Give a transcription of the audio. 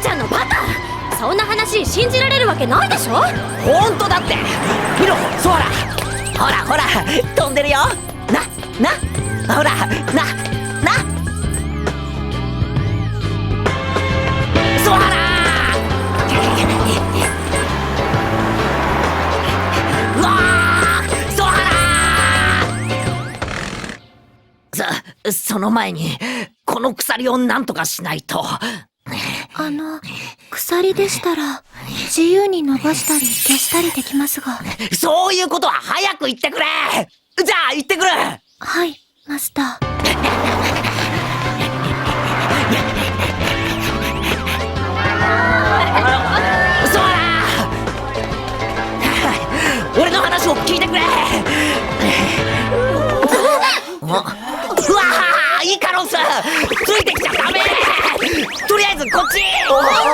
ちゃんのバカそんな話信じられるわけないでしょ。本当だって。見ろソアラ。ほらほら飛んでるよ。ななほらなな。ソアラ。わー。ソアラ。そその前にこの鎖をなんとかしないと。あの、鎖でしたら、自由に伸ばしたり消したりできますが。そういうことは早く言ってくれ。じゃあ行ってくる。はい、マスター。俺の話を聞いてくれ。おうわーイカロス 나이스 코치!